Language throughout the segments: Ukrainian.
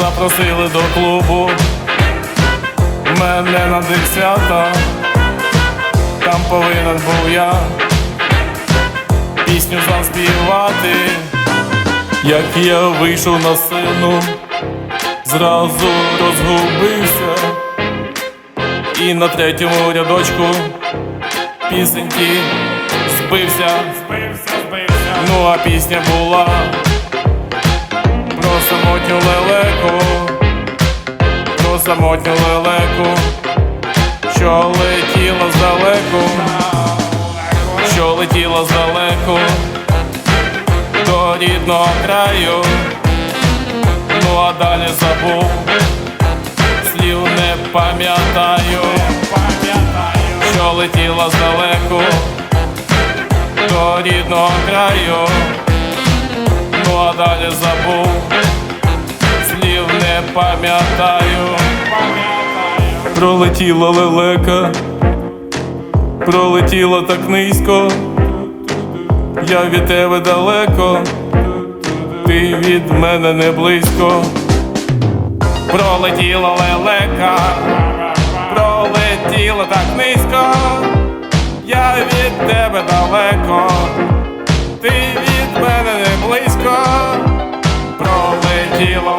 запросили до клубу. Мене на десята, там повинен був я пісню заспівати, як я вийшов на сцену, зразу розгубився, і на третьому рядочку пісеньки збився, збився, збився. Ну а пісня була самотню лелеку, про самотню лелеку, що летіла здалеку, що летіла здалеку? До рідного краю, ну а далі забув, слів не пам'ятаю, що летіла здалеку? До рідного краю, ну а далі забув, пам'ятаю, пролетіла лелека, пролетіла так низько, я від тебе далеко, ти від мене не близько, пролетіла лелека, пролетіла так низько, я від тебе далеко, ти від мене не близько, пролетіла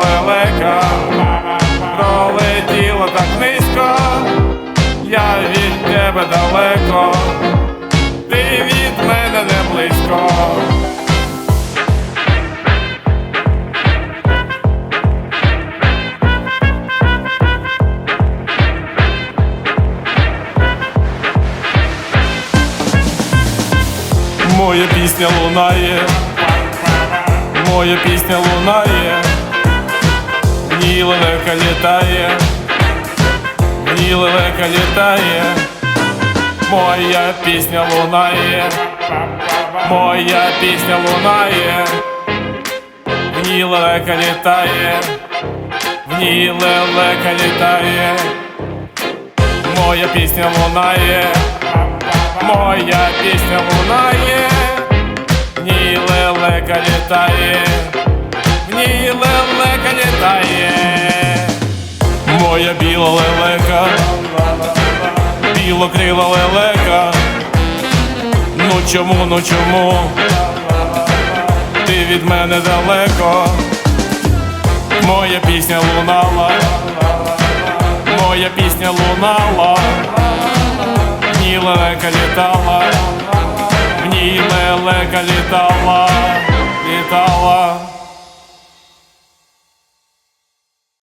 тебе далеко, ти від мене не близько. Моя пісня лунає, моя пісня лунає, в лелека літає, в лелека літає, моя пісня лунає, моя пісня лунає, в ній лелека літає, в ній лелека літає, моя пісня лунає. Моя пісня лунає, в ній лелека літає, в ній лелека літає, моя біла лелека, білокрила лелека, ну чому, ну чому, ти від мене далеко, моя пісня лунала, моя пісня лунала. В лелека літала, в ній лелека літала, літала.